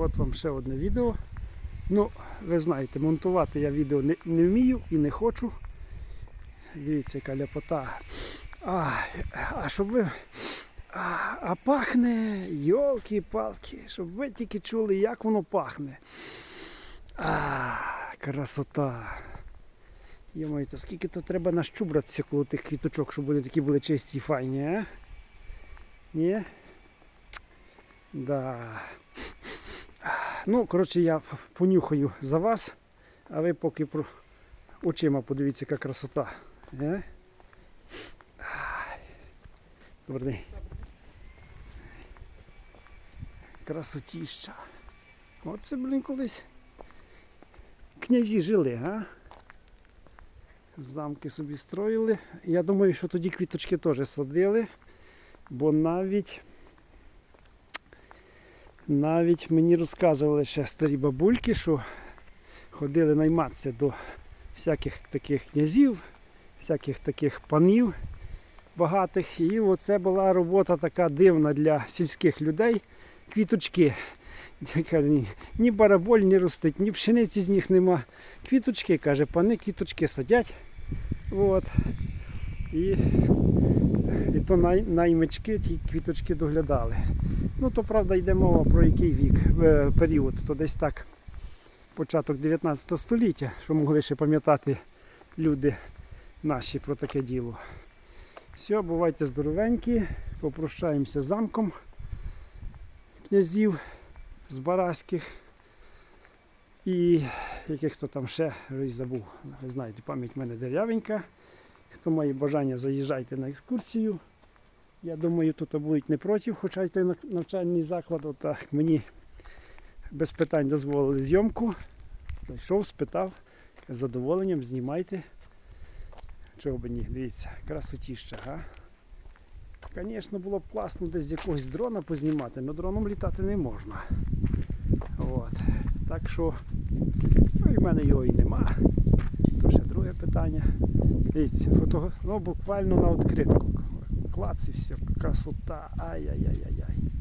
От вам ще одне відео. Ну, ви знаєте, монтувати я відео не, не вмію і не хочу. Дивіться, яка ляпота. А, а щоб ви. А, а пахне, йолки-палки, щоб ви тільки чули, як воно пахне. А, красота. Йомаю, то скільки то треба нащубратися коло тих квіточок, щоб вони такі були чисті і файні, а? Ні? Да. Ну, коротше, я понюхаю за вас, а ви поки про очима подивіться, яка красота. Е? Добрий день. Красотіща. Оце, блін, колись князі жили, а? Замки собі строїли. Я думаю, що тоді квіточки теж садили, бо навіть навіть мені розказували ще старі бабульки, що ходили найматися до всяких таких князів, всяких таких панів багатих. І оце була робота така дивна для сільських людей. Квіточки. Ні, бараболь не ростить, ні пшениці з них нема. Квіточки, каже, пани квіточки садять. От. І, і то най, наймички ті квіточки доглядали. Ну, то правда йде мова про який вік, е, період, то десь так початок 19 століття, що могли ще пам'ятати люди наші про таке діло. Все, бувайте здоровенькі, попрощаємося замком князів з Бараських. І яких хто там ще забув. Знаєте, пам'ять в мене деревенька. Хто має бажання, заїжджайте на екскурсію. Я думаю, тут будуть не проти, хоча й той навчальний заклад, отак мені без питань дозволили зйомку. Зайшов, спитав, з задоволенням знімайте. Чого би ні, дивіться, красотіща, га? Звісно, було б класно десь якогось дрона познімати, але дроном літати не можна. От. Так що, ну і в мене його і нема. То ще друге питання. Дивіться, фото, ну буквально на відкритку. Клац все, красота. Ай-яй-яй-яй.